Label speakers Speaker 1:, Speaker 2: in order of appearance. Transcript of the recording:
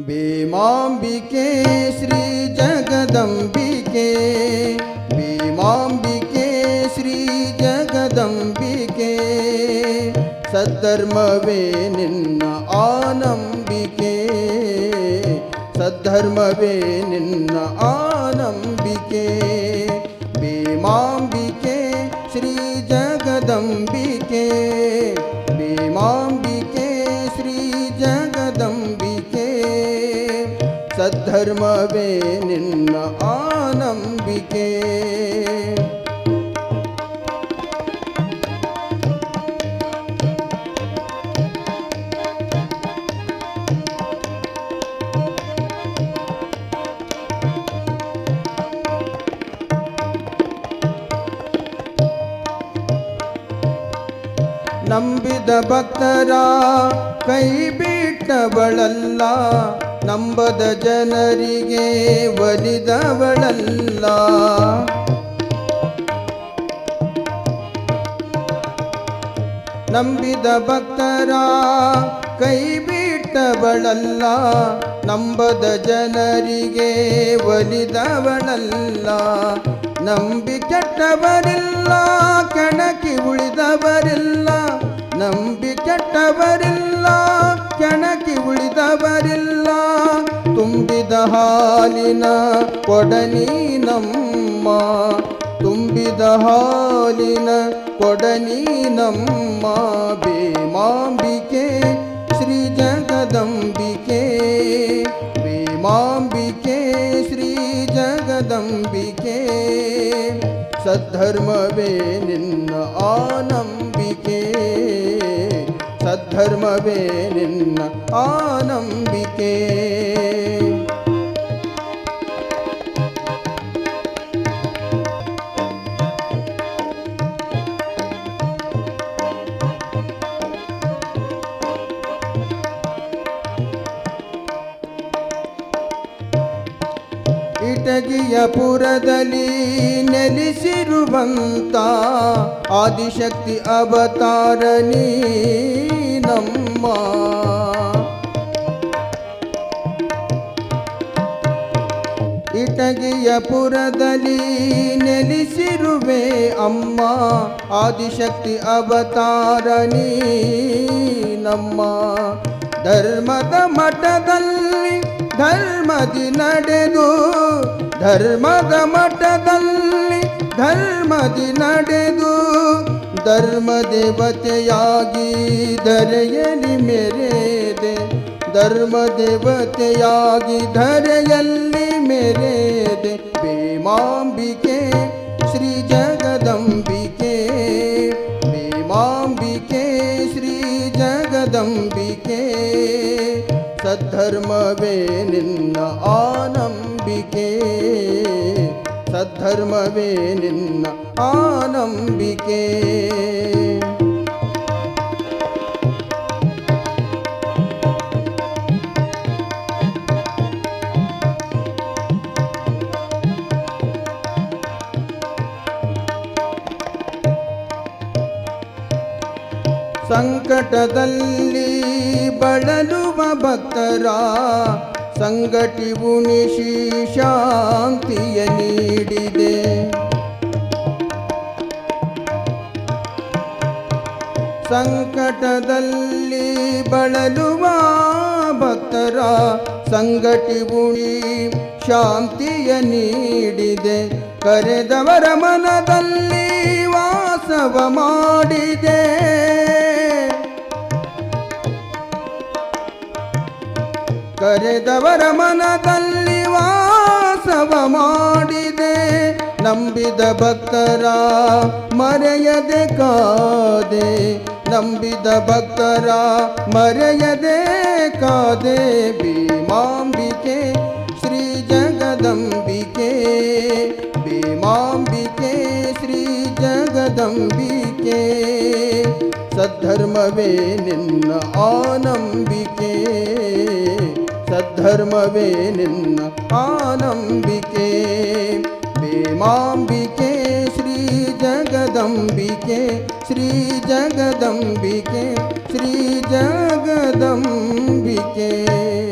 Speaker 1: भीमाम्बिके श्रीजगदम्बिके भीमाम्बिके श्रीजगदम्बिके सद्धर्मवे निन्न आनम्बिके सद्धर्मवे निन्न आनम्बिके भीमाम्बिके श्रीजगदम्बिके ಸದ್ಧರ್ಮವೇ ನಿನ್ನ ಆನಂಬಿಕೆ. ನಂಬಿದ ಭಕ್ತರ ಕೈ ಬಿಟ್ಟವಳಲ್ಲ ನಂಬದ ಜನರಿಗೆ ಒಲಿದವಳಲ್ಲ. ನಂಬಿದ ಭಕ್ತರ ಕೈ ಬಿಟ್ಟವಳಲ್ಲ ನಂಬದ ಜನರಿಗೆ ಒಲಿದವಳಲ್ಲ. ನಂಬಿ ಕೆಟ್ಟವರಿಲ್ಲ, ಕಣಕಿ ಉಳಿದವರಿಲ್ಲ. ನಂಬಿ ಕೆಟ್ಟವರಿಲ್ಲ ಕೆಣಕಿ ಉಳಿದವರಿಲ್ಲ. ತುಂಬಿದ ಹಾಲಿನ ಕೊಡನಿ ನಮ್ಮ. ತುಂಬಿದ ಹಾಲಿನ ಕೊಡನಿ ನಮ್ಮ. ಭೀಮಾಂಬಿಕೆ ಶ್ರೀ ಜಗದಂಬಿಕೆ. ಭೀಮಾಂಬಿಕೆ ಶ್ರೀ ಜಗದಂಬಿಕೆ. ಸದ್ಧರ್ಮವೇ ನಿನ್ನ ಆನಂಬಿಕೆ. ಸದ್ಧರ್ಮವೇ ನಿನ್ನ ಆನಂಬಿಕೆ. ಪುರದಲ್ಲಿ ನೆಲೆಸಿರುವಂತ ಆದಿಶಕ್ತಿ ಅವತಾರನಿ ನಮ್ಮ. ಇಟಗಿಯ ಪುರದಲ್ಲಿ ನೆಲೆಸಿರುವೆ ಅಮ್ಮ, ಆದಿಶಕ್ತಿ ಅವತಾರನಿ ನಮ್ಮ. ಧರ್ಮದ ಮಠದಲ್ಲಿ ಧರ್ಮದಿ ನಡೆದು ಧರ್ಮದ ಮಠದಲ್ಲಿ ಧರ್ಮದಿ ನಡೆದು ಧರ್ಮ ದೇವತೆಯಾಗಿ ಧರೆಯಲಿ ಮೆರೆದೆ ಧರ್ಮ ದೇವತೆಯಾಗಿ ಧರೆಯಲ್ಲಿ ಮೆರೆದೆ ಭೀಮಾಂಬಿಕೆ ಶ್ರೀ ಜಗದಂಬಿಕೆ ಸದ್ಧರ್ಮವೇ ನಿನ್ನ ಆನಂಬಿಕೆ. ಸದ್ಧರ್ಮವೇ ನಿನ್ನ ಆನಂಬಿಕೆ. ಸಂಕಟದಲ್ಲಿ ಬಳಲುವ ಭಕ್ತರ ಸಂಗಟಿ ನಿಶಿ ಶಾಂತಿಯ ನೀಡಿದೆ. ಸಂಕಟದಲ್ಲಿ ಬಳಲುವ ಭಕ್ತರ ಸಂಗಟಿ ಉಣಿ ಶಾಂತಿಯ ನೀಡಿದೆ. ಕರೆದವರ ಮನದಲ್ಲಿ ವಾಸವ ಮಾಡಿದೆ. ಕರೆದವರ ಮನದಲ್ಲಿ ವಾಸವ ಮಾಡಿದೆ. ನಂಬಿದ ಭಕ್ತರ ಮರೆಯದೆ ಕಾದೆ. ನಂಬಿದ ಭಕ್ತರ ಮರೆಯದೆ ಕಾದೆ. ಭೀಮಾಂಬಿಕೆ, ಶ್ರೀ ಜಗದಂಬಿಕೆ. ಭೀಮಾಂಬಿಕೆ, ಶ್ರೀ ಜಗದಂಬಿಕೆ. ಸದ್ಧರ್ಮವೇ ನಿನ್ನ ಆನಂಬಿಕೆ. ಸದ್ಧರ್ಮವೇ ನಿನ್ನ ಆನಂಬಿಕೆ ಭೀಮಾಂಬಿಕೆ ಶ್ರೀ ಜಗದಂಬಿಕೆ ಶ್ರೀ ಜಗದಂಬಿಕೆ ಶ್ರೀ ಜಗದಂಬಿಕೆ